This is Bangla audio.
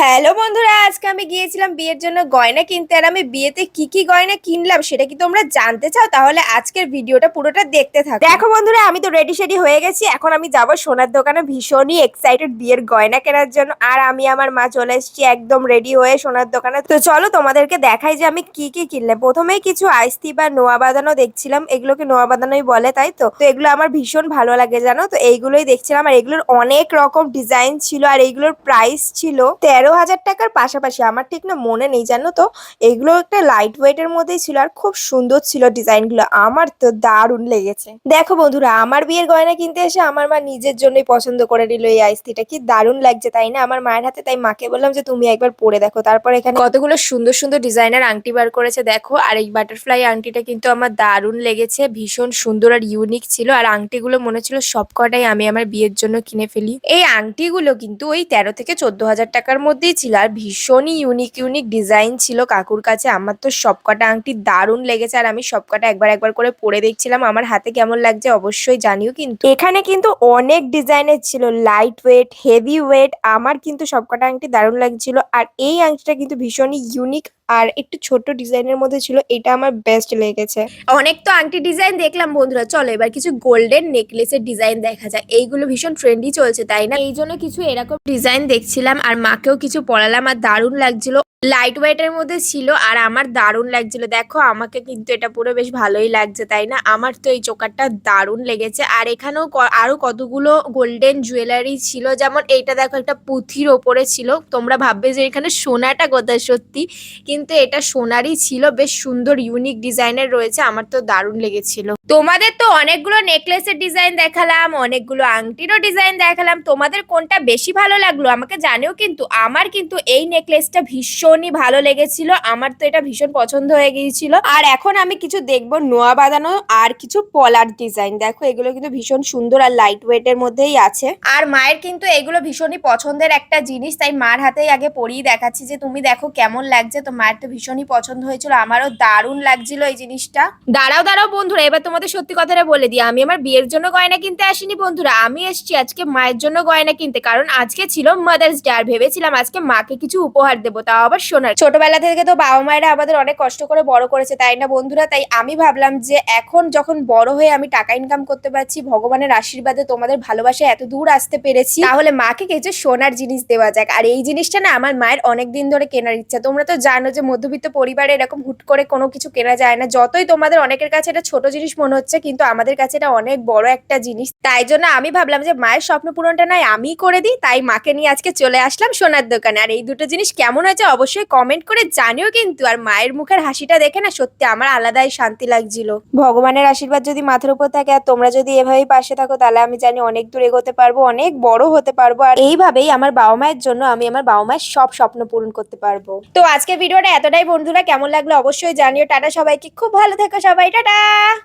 হ্যালো বন্ধুরা, আজকে আমি গিয়েছিলাম বিয়ের জন্য গয়না কিনতে, আর আমি বিয়েতে কি কি গয়না কিনলাম সেটা কি তোমরা জানতে চাও? তাহলে আজকের ভিডিওটা পুরোটা দেখতে থাকো। দেখো বন্ধুরা, আমি তো রেডি সেডি হয়ে গেছি, এখন আমি যাব সোনার দোকানে ভীষণই এক্সাইটেড বিয়ের গয়না কেনার জন্য, আর আমি আমার মা চলে এসেছি একদম রেডি হয়ে সোনার দোকানে। তো চলো তোমাদেরকে দেখাই যে আমি কি কি কিনলে প্রথমেই কিছু আইস্তি বা নোয়া বাঁধানো দেখছিলাম, এগুলোকে নোয়া বাঁধানোই বলে, তাই তো? তো এগুলো আমার ভীষণ ভালো লাগে, জানো? তো এইগুলোই দেখছিলাম, আর এগুলোর অনেক রকম ডিজাইন ছিল, আর এইগুলোর প্রাইস ছিল তেরো হাজার টাকার পাশাপাশি, আমার ঠিক না মনে নেই, জানো তো? এগুলো একটা লাইট ওয়েটের মধ্যেই ছিল আর খুব সুন্দর ছিল ডিজাইনগুলো। আমার তো দারুণ লেগেছে। দেখো বন্ধুরা, আমার বিয়ের গয়না কিনতে এসে আমার মা নিজের জন্যই পছন্দ করে নিল এই আইস্তিটা কি দারুণ লাগছে, তাই না? আমার মায়ের হাতে তাই মাকে বললাম যে, তুমি একবার পরে দেখো। তারপর এখানে কতগুলো সুন্দর সুন্দর ডিজাইনার আংটি বার করেছে, দেখো। আর এই বাটারফ্লাই আংটিটা কিন্তু আমার দারুণ লেগেছে, ভীষণ সুন্দর আর ইউনিক ছিল। আর আংটিগুলো মনে হচ্ছিল সবকটাই আমি আমার বিয়ের জন্য কিনে ফেলি। এই আংটিগুলো কিন্তু ওই তেরো থেকে চোদ্দ হাজার টাকার মধ্যেই ছিল আর ভীষণই ইউনিক ইউনিক ডিজাইন ছিল কাকুর কাছে। আমার তো সবকটা আংটি দারুণ লেগেছে আর আমি সবকটা একবার একবার করে পরে দেখছিলাম। আমার হাতে কেমন লাগছে অবশ্যই জানিও কিন্তু। এখানে কিন্তু অনেক ডিজাইনের ছিল লাইট ওয়েট হেভি ওয়েট আমার কিন্তু সবকটা আংটি দারুণ লাগছিল। আর এই আংটিটা কিন্তু ভীষণই ইউনিক আর একটু ছোট ডিজাইনের মধ্যে ছিল, এটা আমার বেস্ট লেগেছে। অনেক তো আংটি ডিজাইন দেখলাম বন্ধুরা, চলো এবার কিছু গোল্ডেন নেকলেসের ডিজাইন দেখা যায় এইগুলো ভীষণ ট্রেন্ডি চলছে, তাই না? এই জন্য কিছু এরকম ডিজাইন দেখছিলাম, আর মাকেও কিছু পড়ালাম আর দারুণ লাগছিল। লাইট ওয়েটের মধ্যে ছিল আর আমার দারুণ লাগছিল। দেখো, আমাকে কিন্তু এটা পুরো বেশ ভালোই লাগছে, তাই না? আমার তো এই চোকারটা দারুণ লেগেছে। আর এখানেও ক- আরও কতগুলো গোল্ডেন জুয়েলারি ছিল, যেমন এইটা দেখো, একটা পুঁথির ওপরে ছিল। তোমরা ভাববে যে এখানে সোনাটা কোথায় সত্যি? কিন্তু এটা সোনারই ছিল, বেশ সুন্দর ইউনিক ডিজাইনের রয়েছে, আমার তো দারুণ লেগেছিল। তোমাদের তো অনেকগুলো নেকলেসের ডিজাইন দেখালাম, অনেকগুলো আংটিরও ডিজাইন দেখালাম। তোমাদের কোনটা বেশি ভালো লাগল আমাকে জানেও কিন্তু। আমার কিন্তু এই নেকলেসটা ভীষণই ভালো লেগেছিল। আমার তো এটা ভীষণ পছন্দ হয়ে গিয়েছিল। আর এখন আমি কিছু দেখব নোয়া বাঁধানো আর কিছু পলার ডিজাইন। দেখো, এগুলো কিন্তু ভীষণ সুন্দর আর লাইট ওয়েটের মধ্যেই আছে। আর মায়ের কিন্তু এগুলো ভীষণই পছন্দের একটা জিনিস, তাই মার হাতেই আগে পরিয়ে দেখাচ্ছি যে তুমি দেখো কেমন লাগছে। তো মায়ের তো ভীষণই পছন্দ হয়েছিল, আমারও দারুণ লাগছিল এই জিনিসটা। দাঁড়াও দাঁড়াও বন্ধুরা, এবার তোমাদের সত্যি কথাটা বলে দিই। আমি আমার বিয়ের জন্য গয়না কিনতে আসিনি বন্ধুরা, আমি এসেছি আজকে মায়ের জন্য গয়না কিনতে। কারণ আজকে ছিল মাদার্স ডে আর ভেবেছিলাম আজকে মাকে কিছু উপহার দেবো, তাও আবার সোনার ছোটবেলা থেকে তো বাবা মায়েরা আমাদের অনেক কষ্ট করে বড় করেছে, তাই না বন্ধুরা? তাই আমি ভাবলাম যে এখন যখন বড় হয়ে আমি টাকা ইনকাম করতে পারছি, ভগবানের আশীর্বাদে তোমাদের ভালোবাসা এত দূর আসতে পেরেছি, তাহলে মাকে কিছু সোনার জিনিস দেওয়া যাক। আর এই জিনিসটা না আমার মায়ের অনেক দিন ধরে কেনার ইচ্ছা। তোমরা তো জানো যে মধ্যবিত্ত পরিবারে এরকম হুট করে কোনো কিছু কেনা যায় না। যতই তোমাদের অনেকের কাছে এটা ছোট জিনিস মনে হচ্ছে, কিন্তু আমাদের কাছে এটা অনেক বড় একটা জিনিস। তাই জন্য আমি ভাবলাম যে মায়ের স্বপ্ন পূরণটা নয় আমি করে দিই, তাই মাকে নিয়ে আজকে চলে আসলাম সোনার দোকানে। আর এই দুটো জিনিস কেমন হয়েছে অবশ্যই কমেন্ট করে জানিও কিন্তু। আর মায়ের মুখের হাসিটা দেখে না সত্যি আমার আলাদাই শান্তি লাগছিল। ভগবানের আশীর্বাদ যদি মাথার উপর থাকে আর তোমরা যদি এভাবেই পাশে থাকো, তাহলে আমি জানি অনেক দূর এগোতে পারব, অনেক বড় হতে পারব। আর এইভাবেই আমার বাবা মায়ের জন্য আমি আমার বাবা মায়ের সব স্বপ্ন পূরণ করতে পারব। তো আজকের ভিডিওটা এতটাই বন্ধুরা, কেমন লাগল অবশ্যই জানিও। টাটা সবাইকে, খুব ভালো থেকো সবাই, টাটা!